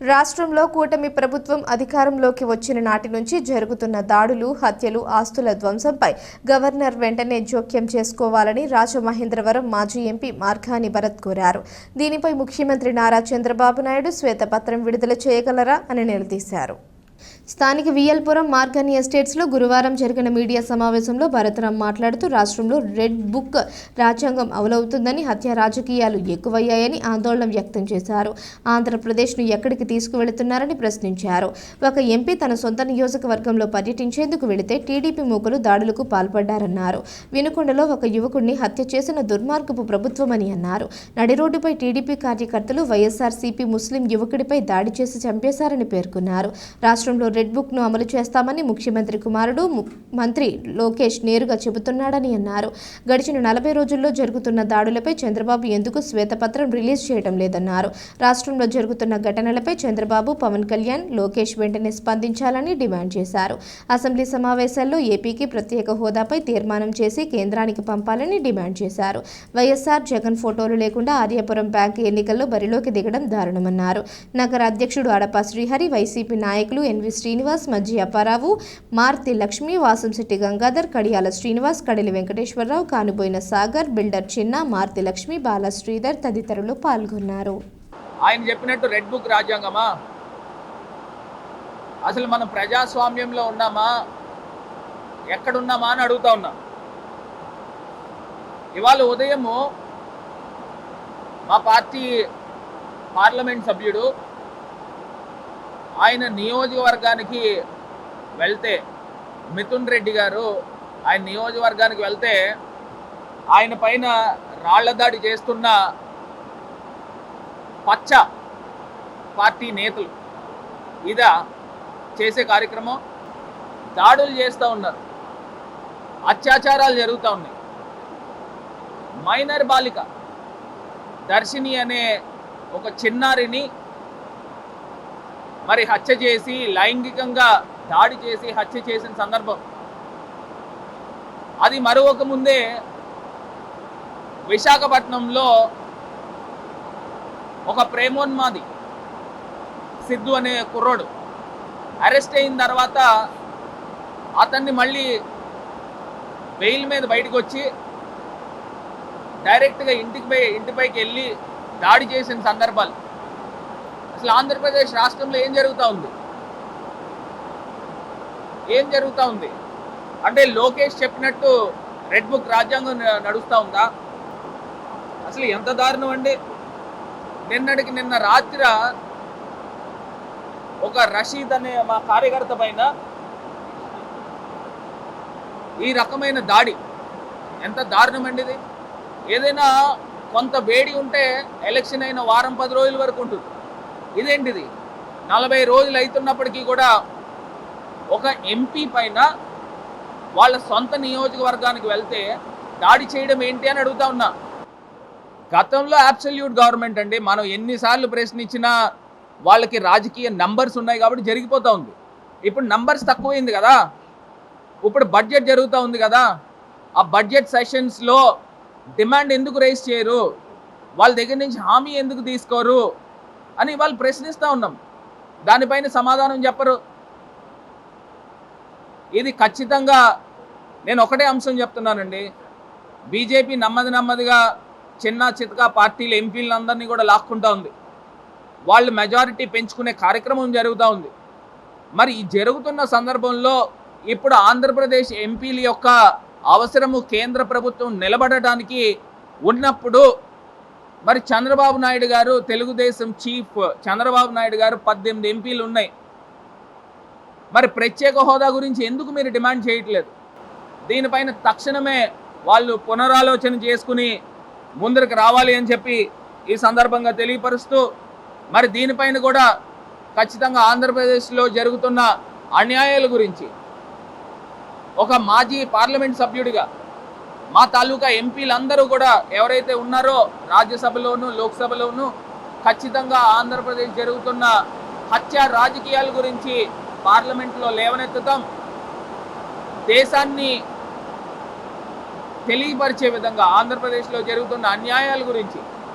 రాష్ట్రంలో కూటమి ప్రభుత్వం అధికారంలోకి వచ్చిన నాటి నుంచి జరుగుతున్న దాడులు హత్యలు ఆస్తుల ధ్వంసంపై గవర్నర్ వెంటనే జోక్యం చేసుకోవాలని రాజమహేంద్రవరం మాజీ ఎంపీ మార్గాని భరత్ కోరారు. దీనిపై ముఖ్యమంత్రి నారా చంద్రబాబు నాయుడు శ్వేతపత్రం విడుదల చేయగలరా అని నిలదీశారు. స్థానిక వియల్పురం మార్గని ఎస్టేట్స్లో గురువారం జరిగిన మీడియా సమావేశంలో భరతరాం మాట్లాడుతూ రాష్ట్రంలో రెడ్ బుక్ రాజ్యాంగం అమలవుతుందని హత్య రాజకీయాలు ఎక్కువయ్యాయని ఆందోళన వ్యక్తం చేశారు. ఆంధ్రప్రదేశ్ను ఎక్కడికి తీసుకువెళుతున్నారని ప్రశ్నించారు. ఒక ఎంపీ తన సొంత నియోజకవర్గంలో పర్యటించేందుకు వెళితే టీడీపీ మూకలు దాడులకు పాల్పడ్డారన్నారు. వినుకొండలో ఒక యువకుడిని హత్య చేసిన దుర్మార్గపు ప్రభుత్వమని అన్నారు. నడి రోడ్డుపై టీడీపీ కార్యకర్తలు వైఎస్ఆర్సీపీ ముస్లిం యువకుడిపై దాడి చేసి చంపేశారని పేర్కొన్నారు. రాష్ట్రంలో రెడ్ బుక్ను అమలు చేస్తామని ముఖ్యమంత్రి కుమారుడు మంత్రి లోకేష్ నేరుగా చెబుతున్నాడని అన్నారు. గడిచిన నలభై రోజుల్లో జరుగుతున్న దాడులపై చంద్రబాబు ఎందుకు శ్వేతపత్రం రిలీజ్ చేయడం లేదన్నారు. రాష్ట్రంలో జరుగుతున్న ఘటనలపై చంద్రబాబు పవన్ కళ్యాణ్ లోకేష్ వెంటనే స్పందించాలని డిమాండ్ చేశారు. అసెంబ్లీ సమావేశాల్లో ఏపీకి ప్రత్యేక హోదాపై తీర్మానం చేసి కేంద్రానికి పంపాలని డిమాండ్ చేశారు. వైఎస్ఆర్ జగన్ ఫోటోలు లేకుండా ఆర్యాపురం బ్యాంక్ ఎన్నికల్లో బరిలోకి దిగడం దారుణమన్నారు. నగర అధ్యక్షుడు అడప శ్రీహరి వైసీపీ నాయకులు N V Srinivas Majji Apparao Marthi Lakshmi Vasamsetti Gangadhar Kadiyala Srinivas Kadili Venkateswara Rao Kanuboyina Sagar builder చిన్న మార్తి లక్ష్మి బాల శ్రీధర్ తదితరులు పాల్గొన్నారు. ఆయన చెప్పినట్టు రెడ్ బుక్ రాజ్యాంగమా? అసలు మనం ప్రజాస్వామ్యంలో ఉన్నామా? ఎక్కడున్నామా అని అడుగుతా ఉన్నాం. ఇవాళ ఉదయము మా పార్టీ పార్లమెంట్ సభ్యుడు ఆయన నియోజకవర్గానికి వెళ్తే మిథున్ రెడ్డి గారు ఆయన నియోజకవర్గానికి వెళ్తే ఆయన పైన రాళ్ళ దాడి చేస్తున్న పచ్చ పార్టీ నేతలు ఇదా చేసే కార్యక్రమం దాడులు చేస్తూ ఉన్నారు. అత్యాచారాలు జరుగుతూ ఉన్నాయి. మైనర్ బాలిక దర్శిని అనే ఒక చిన్నారిని మరి హత్య చేసి లైంగికంగా దాడి చేసి హత్య చేసిన సందర్భం. అది మరొక ముందే విశాఖపట్నంలో ఒక ప్రేమోన్మాది సిద్ధు అనే కుర్రోడు అరెస్ట్ అయిన తర్వాత అతన్ని మళ్ళీ బెయిల్ మీద బయటకు వచ్చి డైరెక్ట్గా ఇంటికి పోయి ఇంటిపైకి వెళ్ళి దాడి చేసిన సందర్భాలు. అసలు ఆంధ్రప్రదేశ్ రాష్ట్రంలో ఏం జరుగుతూ ఉంది? ఏం జరుగుతూ ఉంది? అంటే లోకేష్ చెప్పినట్టు రెడ్ బుక్ రాజ్యాంగం నడుస్తూ ఉందా? అసలు ఎంత దారుణం అండి? నిన్నటికి నిన్న రాత్రి ఒక రషీద్ అనే మా కార్యకర్త పైన ఈ రకమైన దాడి. ఎంత దారుణం అండి ఇది? ఏదైనా కొంత వేడి ఉంటే ఎలక్షన్ అయిన వారం పది రోజుల వరకు ఉంటుంది. ఇదేంటిది? నలభై రోజులు అవుతున్నప్పటికీ కూడా ఒక ఎంపీ పైన వాళ్ళ సొంత నియోజకవర్గానికి వెళ్తే దాడి చేయడం ఏంటి అని అడుగుతా ఉన్నా. గతంలో అబ్సల్యూట్ గవర్నమెంట్ అండి. మనం ఎన్నిసార్లు ప్రశ్నించినా వాళ్ళకి రాజకీయ నంబర్స్ ఉన్నాయి కాబట్టి జరిగిపోతూ ఉంది. ఇప్పుడు నంబర్స్ తక్కువైంది కదా. ఇప్పుడు బడ్జెట్ జరుగుతూ ఉంది కదా. ఆ బడ్జెట్ సెషన్స్లో డిమాండ్ ఎందుకు రైస్ చేయరు? వాళ్ళ దగ్గర నుంచి హామీ ఎందుకు తీసుకోరు? అని వాళ్ళు ప్రశ్నిస్తూ ఉన్నాం. దానిపైన సమాధానం చెప్పరు. ఇది ఖచ్చితంగా నేను ఒకటే అంశం చెప్తున్నానండి. బీజేపీ నెమ్మది నెమ్మదిగా చిన్న చితక పార్టీల ఎంపీలందరినీ కూడా లాక్కుంటా ఉంది. వాళ్ళు మెజారిటీ పెంచుకునే కార్యక్రమం జరుగుతూ ఉంది. మరి ఈ జరుగుతున్న సందర్భంలో ఇప్పుడు ఆంధ్రప్రదేశ్ ఎంపీల యొక్క అవసరము కేంద్ర ప్రభుత్వం నిలబడటానికి ఉన్నప్పుడు మరి చంద్రబాబు నాయుడు గారు తెలుగుదేశం చీఫ్ చంద్రబాబు నాయుడు గారు పద్దెనిమిది ఎంపీలు ఉన్నాయి. మరి ప్రత్యేక హోదా గురించి ఎందుకు మీరు డిమాండ్ చేయట్లేదు? దీనిపైన తక్షణమే వాళ్ళు పునరాలోచన చేసుకుని ముందరికి రావాలి అని చెప్పి ఈ సందర్భంగా తెలియపరుస్తూ మరి దీనిపైన కూడా ఖచ్చితంగా ఆంధ్రప్రదేశ్లో జరుగుతున్న అన్యాయాల గురించి ఒక మాజీ పార్లమెంట్ సభ్యుడిగా మా తాలూకా ఎంపీలందరూ కూడా ఎవరైతే ఉన్నారో రాజ్యసభలోను లోక్సభలోను ఖచ్చితంగా ఆంధ్రప్రదేశ్ జరుగుతున్న హత్య రాజకీయాల గురించి పార్లమెంట్లో లేవనెత్తుతాం. దేశాన్ని తెలియపరిచే విధంగా ఆంధ్రప్రదేశ్లో జరుగుతున్న అన్యాయాల గురించి